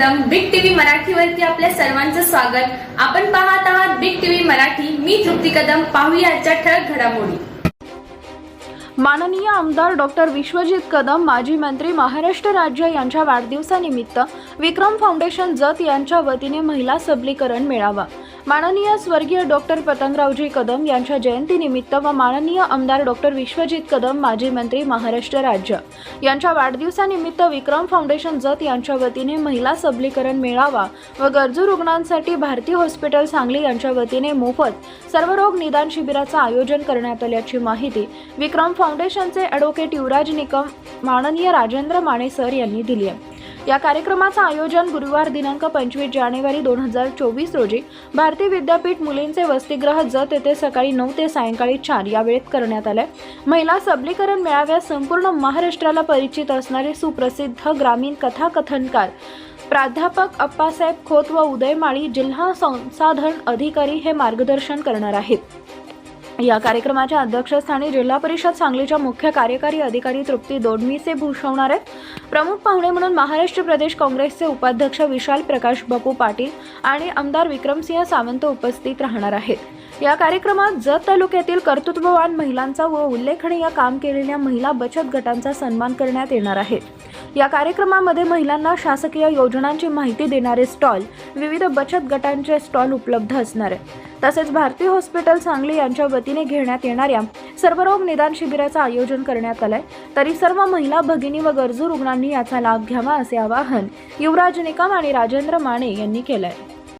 मराठीवरती आपल्या सर्वांचं स्वागत. आपण पाहत आहात बिग टीव्ही मराठी. मी तृप्ती कदम. पाहूया आजच्या ठळक घडामोडी. माननीय आमदार डॉक्टर विश्वजित कदम माजी मंत्री महाराष्ट्र राज्य यांच्या वाढदिवसानिमित्त विक्रम फाउंडेशन जत यांच्या वतीने महिला सबलीकरण मेळावा. माननीय स्वर्गीय डॉक्टर पतंगरावजी कदम यांच्या जयंतीनिमित्त व माननीय आमदार डॉक्टर विश्वजित कदम माजी मंत्री महाराष्ट्र राज्य. यांच्या वाढदिवसानिमित्त विक्रम फाउंडेशन जत यांच्या वतीने महिला सबलीकरण मेळावा व गरजू रुग्णांसाठी भारती हॉस्पिटल सांगली यांच्या वतीने मोफत सर्वरोग निदान शिबिराचं आयोजन करण्यात आल्याची माहिती विक्रम फाउंडेशनचे ॲडव्होकेट युवराज निकम माननीय राजेंद्र माने सर यांनी दिली आहे. या कार्यक्रमाचं आयोजन गुरुवार दिनांक पंचवीस जानेवारी दोन हजार चोवीस रोजी भारतीय विद्यापीठ मुलींचे वसतिगृह जत येथे सकाळी नऊ ते सायंकाळी चार या वेळेत करण्यात आलंय. महिला सबलीकरण मेळाव्यात संपूर्ण महाराष्ट्राला परिचित असणारे सुप्रसिद्ध ग्रामीण कथाकथनकार प्राध्यापक अप्पासाहेब खोत व उदय माळी जिल्हा संसाधन अधिकारी हे मार्गदर्शन करणार आहेत. या कार्यक्रमाच्या अध्यक्षस्थानी जिल्हा परिषद सांगलीच्या मुख्य कार्यकारी अधिकारी तृप्ती दोडमीसे भूषवणार आहेत. प्रमुख पाहुणे म्हणून महाराष्ट्र प्रदेश काँग्रेसचे उपाध्यक्ष विशाल प्रकाश बापू पाटील आणि आमदार विक्रमसिंह सावंत उपस्थित राहणार आहेत. या कार्यक्रमात जत तालुक्यातील कर्तृत्ववान महिलांचा व उल्लेखनीय काम केलेल्या महिला बचत गटांचा सन्मान करण्यात येणार आहे. या कार्यक्रमामध्ये महिलांना शासकीय योजनांची माहिती देणारे स्टॉल विविध बचत गटांचे स्टॉल उपलब्ध असणार आहे तसेच भारती हॉस्पिटल सांगली यांच्या वतीने घेण्यात येणाऱ्या सर्वरोग निदान शिबिराचं आयोजन करण्यात आलंय. तरी सर्व महिला भगिनी व गरजू रुग्णांनी याचा लाभ घ्यावा असे आवाहन युवराज निकम आणि राजेंद्र माने यांनी केलंय.